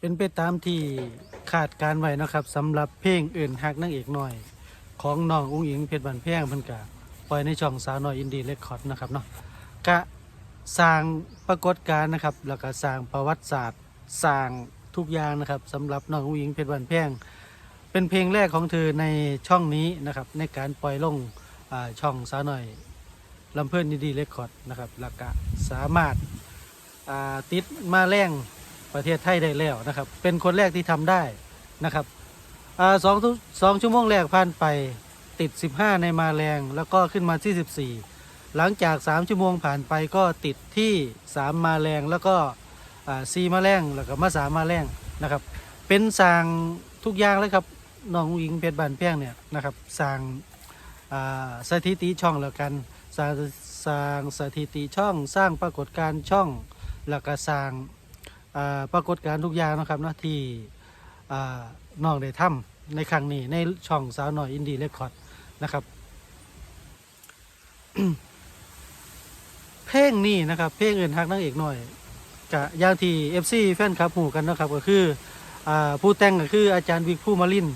เป็นไปตามที่ขาดการไว้นะครับสำหรับเพลงอื่นฮักนางเอกหน่อย ของน้องอุ้งอิงเพชรบันแพงเพิ่นกะปล่อยในช่องสาวน้อยอินดี้เรคคอร์ดนะครับเนาะกะสร้างปรากฏการณ์นะครับแล้วก็สร้างประวัติศาสตร์สร้างทุกอย่างนะครับสำหรับน้องอุ้งอิงเพชรบันแพงเป็นเพลงแรกของเธอในช่องนี้นะครับในการปล่อยลงอ่าช่องสาวน้อยลำเพิ่นอินดี้เรคคอร์ดนะครับแล้วก็สามารถอ่าติดมาแรง ประเทศไทยได้แล้วนะครับ เป็นคนแรกที่ทำได้นะครับอสองสองชั่วโมงแรกผ่านไปติด 15 ในมาแรงแล้วก็ขึ้นมาที่ 14 หลังจาก 3 ชั่วโมงผ่านไปก็ติดที่ 3 มาแรงแล้วก็ซีมาแรงแล้วก็มาสามมาแรงนะครับ เป็นสางทุกอย่างเลยครับน้องอิงเพชรบานแพงเนี่ยนะครับสางสถิติช่องแล้วกันสร้างสถิติช่องสร้างปรากฏการณ์ช่องแล้วก็สร้าง ปรากฏการณ์ทุกอย่างนะครับเนาะที่อ่าน้องได้ทำในครั้งนี้ในช่องสาวหน่อยอินดี้เรคคอร์ดนะครับ เพลงนี้นะครับ เพลงอื่นฮักนางเอกหน่อยกะย่างที่ FC แฟนคลับหูกันนะครับก็คืออผู้แต่งก็คืออาจารย์วิกผู้มาลิน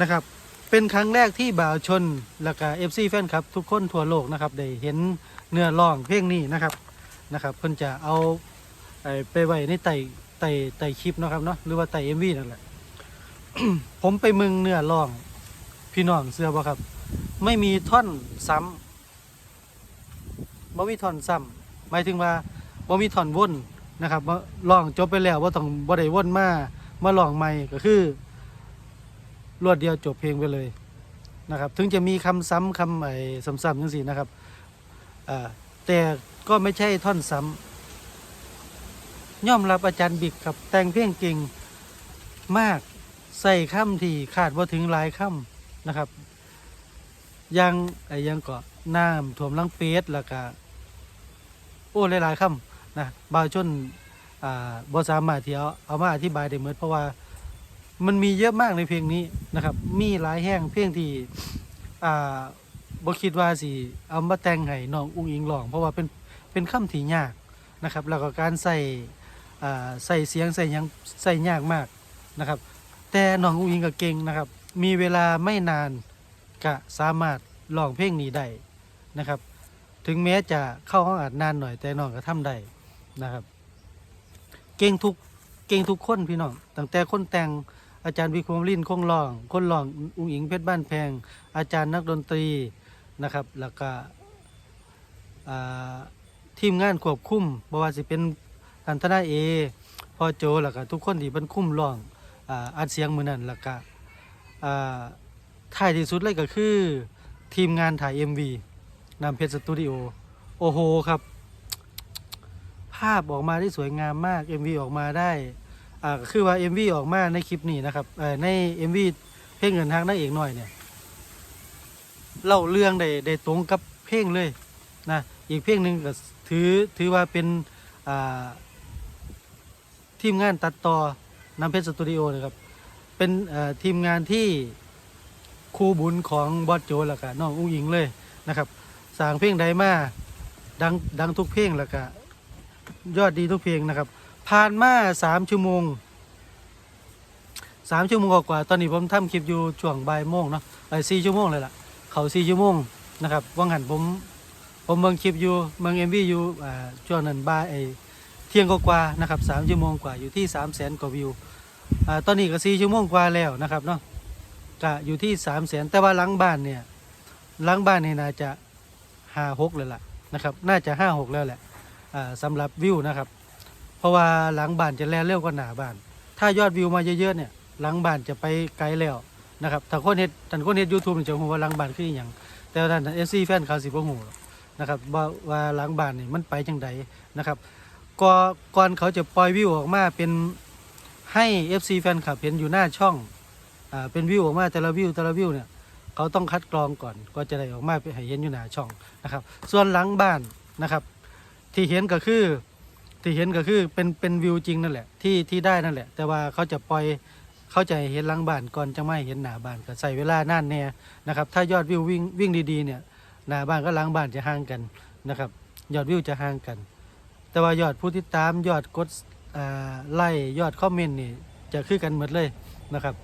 นะครับ เป็นครั้งแรกที่บ่าวชนแล้วก็ FC แฟนคลับทุกคนทั่วโลกนะครับได้เห็นเนื้อร้องเพลงนี้นะครับนะครับ เพิ่นจะเอา ไอไปไว้ในไต่ไต่ไต่คลิปเนาะครับเนาะหรือว่าไต่เอ็มวีนั่นแหละ ผมไปมึงเนื้อร้อง พี่น้องเสื้อบ่ครับ ไม่มีท่อนซ้ำบ่มีท่อนซ้ำหมายถึงว่าบ่มีท่อนวนนะครับว่าร้องจบไปแล้วว่าต้องบ่ได้วนมามาร้องใหม่ก็คือ รวดเดียวจบเพลงไปเลยนะครับ ถึงจะมีคำซ้ำคำไอ้ซ้ำๆจังซี่นะครับแต่ก็ไม่ใช่ท่อนซ้ำ ย่อมรับอาจารย์บิ๊กครับแต่งเพลงเก่งมากใส่คำที่คาดว่าถึงหลายคำนะครับ ยังไอ้ยังเกาะน้ำถ่วมลังเฟสแล้วก็โอ้หลายๆคำนะบางชนอ่าบสามารถที่เอาเอามาอธิบายได้เหมือนเพราะว่ามันมีเยอะมากในเพลงนี้นะครับ มีหลายแห้งเพลงที่อ่าบ่คิดว่าสิเอามาแต่งให้น้องอุ้งอิงร้อง เพราะว่าเป็นเป็นคำที่ยากนะครับ แล้วก็การใส่ ใส่เสียงใส่ยังใส่ยากมากนะครับ แต่น้องอุ้งอิงก็เก่งนะครับ มีเวลาไม่นานก็สามารถร้องเพลงนี้ได้นะครับ ถึงแม้จะเข้าห้องอัดนานหน่อยแต่น้องก็ทำได้นะครับ เก่งทุกเก่งทุกคนพี่น้องตั้งแต่คนแต่งอาจารย์วิคมลินคงร้อง คนร้องอุ้งอิงเพชรบ้านแพง อาจารย์นักดนตรีนะครับ แล้วก็ทีมงานควบคุมบ่ว่าสิเป็น ทันทนายเอพ่อโจแล้วก็ทุกคนที่เป็นคุ้มร้องอ่าอัดเสียงมือนั่นแล้วก็อ่าท้ายที่สุดเลยก็คือทีมงานถ่าย MV นำเพชรสตูดิโอโอ้โหครับ ภาพออกมาได้สวยงามมาก MV ออกมาได้อ่าคือว่า MV ออกมาในคลิปนี้นะครับเอ่อใน MV เพลงเงินทางนั่งเอกหน่อยเนี่ยเล่าเรื่องได้ได้ตรงกับเพลงเลยนะอีกเพลงหนึ่งก็ถือถือว่าเป็นอ่า ทีมงานตัดต่อน้ำเพชรสตูดิโอนะครับ เป็นเอ่อทีมงานที่ครูบุญของบอสโจแล้วก็น้องอุ้งอิงเลยนะครับสร้างเพลงใดมาดังดังทุกเพลงแล้วก็ยอดดีทุกเพลงนะครับ ผ่านมาสามชั่วโมงสามชั่วโมงกว่าๆตอนนี้ผมทำคลิปอยู่ช่วงบ่ายโมงเนาะไอ้สี่ชั่วโมงเลยล่ะ เขาสี่ชั่วโมงนะครับว่างหันผม ผมเบิ่งคลิปอยู่เบิ่งเอ็มวีอยู่อ่าช่วงนั้นบ่ายไอ เที่ยงกว่าๆนะครับสามชั่วโมงกว่าอยู่ที่สามแสนกว่าวิวอ่าตอนนี้ก็สี่ชั่วโมงกว่าแล้วนะครับเนาะก็อยู่ที่สามแสนแต่ว่าหลังบ้านเนี่ยหลังบ้านนี่น่าจะห้าหกเลยล่ะนะครับน่าจะห้าหกแล้วแหละอ่าสำหรับวิวนะครับ เพราะว่าหลังบ้านจะแล่เร็วกว่าหน้าบ้าน ถ้ายอดวิวมาเยอะๆเนี่ยหลังบ้านจะไปไกลแล้วนะครับถ้าคนเฮ็ดถ้าคนเฮ็ดยูทูบจะรู้ว่าหลังบ้านคืออหย่างแต่ว่าท่านเอฟซีแฟนเขาสิบ่ฮู้หรอกนะครับว่าว่าหลังบ้านนี่มันไปจังใดนะครับ ก่อนก่อนเขาจะปล่อยวิวออกมาเป็นให้ FC แฟนคลับเห็นอยู่หน้าช่องอ่าเป็นวิวออกมาแต่ละวิวแต่ละวิวเนี่ยเขาต้องคัดกรองก่อนก็จะได้ออกมาให้เห็นอยู่หน้าช่องนะครับ ส่วนหลังบ้านนะครับ ที่เห็นก็คือที่เห็นก็คือเป็นเป็นวิวจริงนั่นแหละที่ที่ได้นั่นแหละ แต่ว่าเขาจะปล่อยเขาจะเห็นหลังบ้านก่อนจะไม่เห็นหน้าบ้านก็ใส่เวลานานแน่นะครับ ถ้ายอดวิววิ่งวิ่งดีๆเนี่ยหน้าบ้านกับหลังบ้านจะห่างกันนะครับ ยอดวิวจะห่างกัน แต่ว่ายอดผู้ติดตามยอดกดไล่ยอดคอมเมนต์นี่จะคือกันหมดเลยนะครับ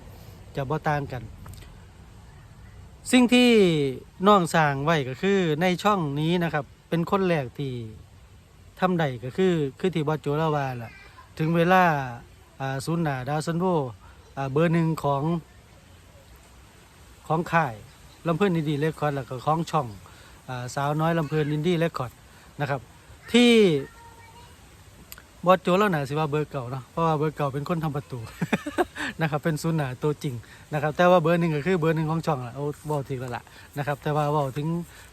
จะบ่ต่างกัน สิ่งที่น้องสร้างไว้ก็คือในช่องนี้นะครับ เป็นคนแรกที่ทำใดก็คือคือที่บอสโจลาวาล่ะถึงเวลาศูนย์หนาดาวซันโวเบอร์หนึ่งของของค่ายลำเพื่อนอินดี้เรคคอร์ดแล้วก็ของช่องอสาวน้อยลำเพลินอินดี้เรคคอร์ดนะครับ ที่ บอสโจแล้วหนาสิว่าเบอร์เก่าเนาะเพราะว่าเบอร์เก่าเป็นคนทำประตู นะครับเป็นศูนย์หนาตัวจริงนะครับ แต่ว่าเบอร์หนึ่งก็คือเบอร์หนึ่งของช่องละโอ้บอถึงแล้วล่ะนะครับ แต่ว่าเว่าถึง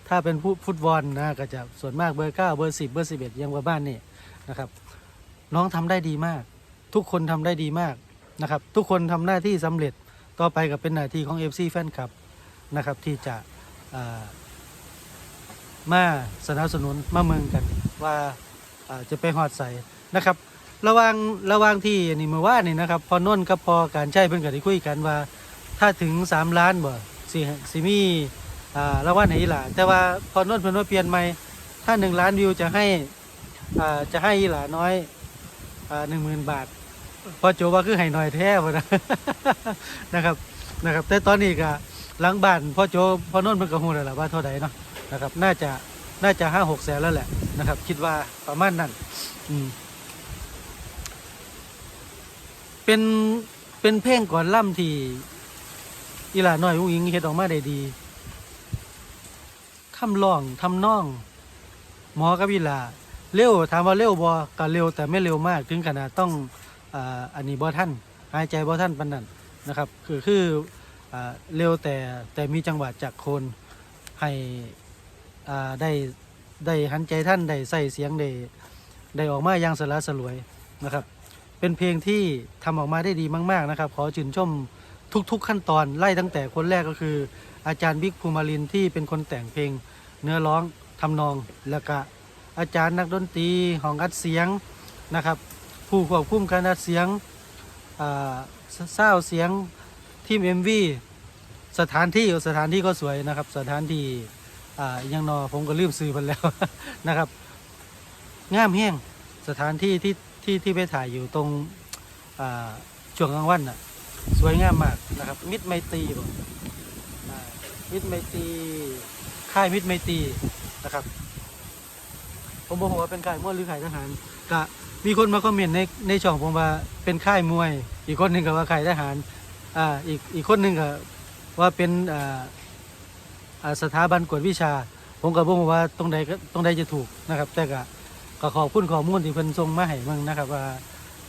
ถ้าเป็นผู้ฟุตบอลนะก็จะส่วนมากเบอร์เก้าเบอร์สิบเบอร์สิบเอ็ดยังกว่าบ้านนี่นะครับ น้องทำได้ดีมาก ทุกคนทำได้ดีมากนะครับ ทุกคนทำหน้าที่สำเร็จต่อไปกับเป็นหน้าที่ของ FC แฟนคลับนะครับที่จะมาสนับสนุนมาเมืองกันว่าอ่าจะไปหอดใส่ นะครับ ระหว่างระหว่างที่นี่เมื่อว่านนี่นะครับ พอนนท์กับพอการใช้เพิ่นก็ได้คุยกันว่า ถ้าถึง 3 ล้านบ่สิสิมีอ่ารางวัลให้อีหล่าแต่ว่าพอนนท์เพิ่นว่าเปลี่ยนใหม่ถ้า 1 ล้านวิวจะให้อ่าจะให้อีหล่าน้อยหนึ่งหมื่นบาทพอโจว่าคือให้หน่อยแท้พอนะนะครับนะครับ แต่ตอนนี้ก็หลังบ้านพ่อโจพ่อโนนท์มันก็ฮู้แล้วล่ะว่าเท่าใดเนาะนะครับ น่าจะน่าจะห้าหกแสนแล้วแหละนะครับ คิดว่าประมาณนั้น อืม เป็นเป็นเพลงก่อนล่ำที่อีหลาน้อยอุ้งอิงเฮ็ดออกมาได้ดีคำร้องทำนอง หมอกับอีหลาเร็วถามว่าเร็วบ่ก็เร็วแต่ไม่เร็วมากถึงขนาดต้องอานนี้บ่ท่านหายใจบ่ท่านปานนั้นนะครับคือคืออเร็วแต่แต่มีจังหวะจากคนให้ได้ได้หันใจท่านได้ใส่เสียงได้ได้ออกมาอย่างสละสลวยนะครับ เป็นเพลงที่ทำออกมาได้ดีมาก ๆนะครับ ขอชื่นชมทุก ๆ ขั้นตอนไล่ตั้งแต่คนแรกก็คือ อาจารย์บิ๊กภูมิลินที่เป็นคนแต่งเพลง เนื้อร้องทำนองแล้วก็อาจารย์นักดนตรีของอัดเสียงนะครับ ผู้ควบคุมการอัดเสียงเศร้าเสียงทีมเอ็มวีสถานที่สถานที่ก็สวยนะครับ สถานที่ยังนอผมก็ลืมซื้อไปแล้วนะครับงามแห้งสถานที่ที่ ที่ที่ไปถ่ายอยู่ตรงช่วงกลางวันน่ะสวยงามมากนะครับ มิตรไมตรีบอ่ามิตรไมตรีค่ายมิตรไมตรีนะครับ ผมบอกว่าเป็นค่ายมวยหรือค่ายทหารก็มีคนมาคอมเมนต์ในในช่องผมว่าเป็นค่ายมวย อีกคนหนึ่งก็ว่าค่ายทหารอ่าอีกอีกคนหนึ่งก็ว่าเป็นอ่าอ่าสถาบันกวดวิชา ผมก็บอกว่าตรงใดก็ตรงใดจะถูกนะครับ แต่ก็ ก็ขอบคุณข้อมูลที่เพิ่นส่งมาให้มืองนะครับว่า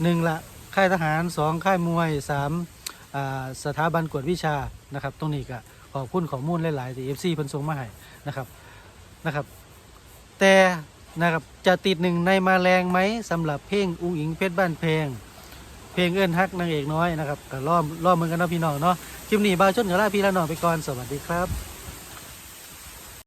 หนึ่งละค่ายทหารสองค่ายมวยสามอ่าสถาบันกวดวิชานะครับ ตรงนี้ก็ขอบคุณข้อมูลหลาย ๆ ที่เอฟซีเพิ่นส่งมาให้นะครับนะครับ แต่นะครับจะติดหนึ่งในมาแรงไหมสำหรับเพลงอุ้งอิงเพชรบ้านเพลง เพลงเอื้อนฮักนางเอกน้อยนะครับก็รอบรอบมือกันนะพี่น้องเนาะคลิปนี้บ่าวชนกับลาพี่ละน้องไปก่อนสวัสดีครับ